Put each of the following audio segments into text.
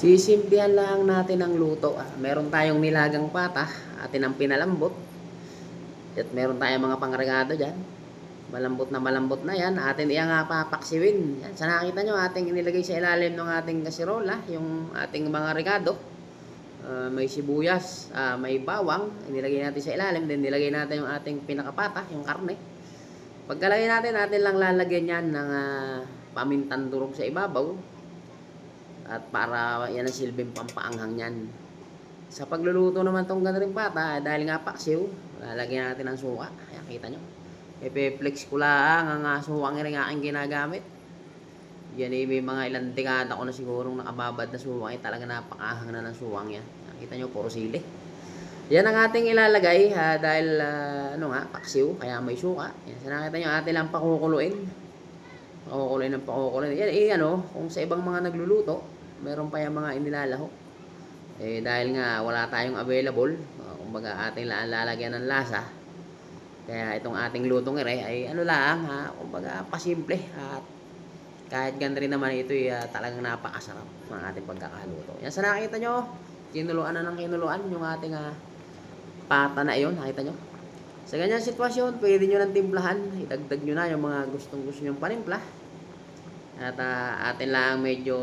Sisimpihan lang natin ang luto. Ah, meron tayong nilagang pata, atin ang pinalambot. At meron tayong mga pangregado dyan. Malambot na malambot na yan. Atin iyang papaksiwin. Yan. Sa nakita nyo, ating inilagay sa ilalim ng ating kasirola, yung ating mga regado. Ah, may sibuyas, ah, may bawang, inilagay natin sa ilalim, then nilagay natin yung ating pinakapata, yung karne. Pagkalagay natin, natin lang lalagyan yan ng ah, pamintang durog sa ibabaw. At para yan ang silbing pampaanghang yan. Sa pagluluto naman tong ganun pata, dahil nga paksiw, lalagyan natin ng suka. Ayan, kita nyo. Ipeflex ko lang ang uh, suwang rin aking ginagamit. Yan eh, may mga ilang dekada ko na sigurong nakababad na suwang. Eh, talaga napakahang na ng suwang yan. Nakita nyo, puro sili. Yan ang ating ilalagay ha, dahil ah, ano nga, paksiw, kaya may suka. Yan, sa nakita nyo, atin lang pakukuluin. Pakukuluin ng pakukuluin. Yan eh, ano, kung sa ibang mga nagluluto, meron pa yung mga inilalaho. Eh, dahil nga wala tayong available, uh, kumbaga ating la- lalagyan ng lasa. Kaya itong ating lutong ere ay ano lang ha, kumbaga pasimple at kahit ganun rin naman ito ay ah, talagang napakasarap ng ating pagkakaluto. Yan sa nakita nyo, kinuluan na ng kinuluan yung ating ah, pata na iyon, nakita nyo. Sa ganyan sitwasyon, pwede nyo ng timplahan, idagdag nyo na yung mga gustong gusto nyong panimpla. At ah, atin lang medyo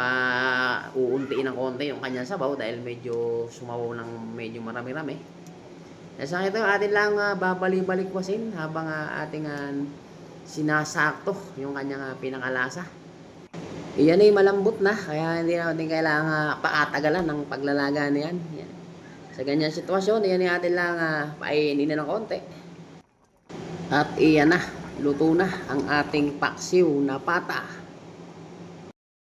pa uuntiin ng konti yung kanyang sabaw dahil medyo sumabaw ng medyo marami-rami. Nasa ito, atin lang uh, babalik-balikwasin habang ah, ating ah, sinasakto yung kanyang ah, pinakalasa. Iyan ay malambot na, kaya hindi natin kailangan uh, paatagalan ng paglalaga niyan. Yan. Sa ganyan sitwasyon, iyan ay atin lang uh, painin na ng konti. At iyan na, luto na ang ating paksiw na pata.